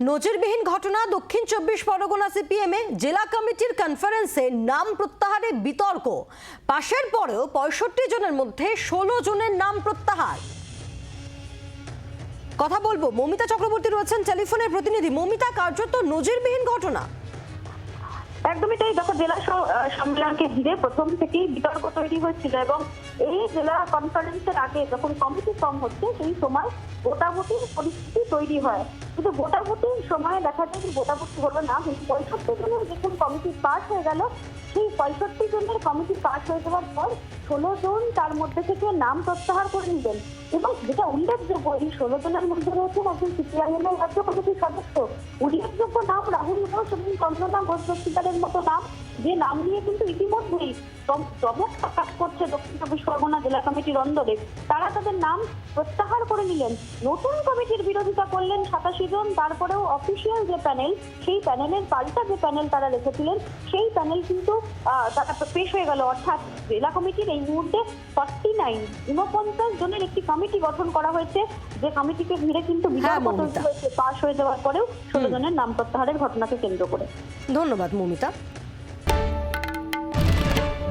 নজিরবিহীন ঘটনা দক্ষিণ চব্বিশ পরগনা সিপিএমে জেলা কমিটির কনফারেন্সে নাম প্রত্যাহারে বিতর্ক। পাশের পরেও পঁয়ষট্টি জনের মধ্যে ষোলো জনের নাম প্রত্যাহার। কথা বলব, মমিতা চক্রবর্তী রয়েছেন টেলিফোনের প্রতিনিধি। মমিতা, কার্যত নজিরবিহীন ঘটনা? একদমই তাই। দেখো, জেলা সম্মেলনকে ঘিরে প্রথম থেকেই বিতর্ক তৈরি হয়েছিল এবং এই জেলা কনফারেন্সের আগে যখন কমিটি কম হচ্ছে, সেই সময় ভোটাভুটির পরিস্থিতি তৈরি হয়। কিন্তু ভোটাভুটির সময় দেখা যায় যে ভোটাভুটি হলো না, কিন্তু পঁয়ষট্টি জনের যখন কমিটি পাস হয়ে গেল সেই পঁয়ষট্টি জনের কমিটি পাস হয়ে যাওয়ার পর ষোলো জন তার মধ্যে থেকে নাম প্রত্যাহার করে নিলেন। এবং যেটা উল্লেখযোগ্য, এই ষোলো জনের মধ্যে রয়েছেন একজন সিপিআইএম এর রাজ্য কমিটির সদস্য। উল্লেখযোগ্য নাম রাহুল ঘোষ এবং চন্দ্রনা ঘোষ দস্তিদারের মতো নাম। যে নাম নিয়ে কিন্তু ইতিমধ্যেই চম- চমক প্রকাশ করছে দক্ষিণ চব্বিশ পরগনা জেলা কমিটির অন্দরে। তারা তাদের নাম প্রত্যাহার করে নিলেন। নতুন কমিটির বিরোধিতা করলেন সাতাশি জন তারপরেও অফিসিয়াল যে প্যানেল সেই প্যানেলের পাল্টা যে প্যানেল তারা রেখেছিলেন সেই প্যানেল কিন্তু তারা পেশ হয়ে গেল। অর্থাৎ জেলা কমিটির এই মুহূর্তে ফর্টি নাইন উনপঞ্চাশ জনের একটি কমিটি গঠন করা হয়েছে। যে কমিটিকে ঘিরে কিন্তু হ্যাঁ। তৈরি হয়েছে পাশ হয়ে যাওয়ার পরেও ষোলো জনের নাম প্রত্যাহারের ঘটনাকে কেন্দ্র করে। ধন্যবাদ মমিতা।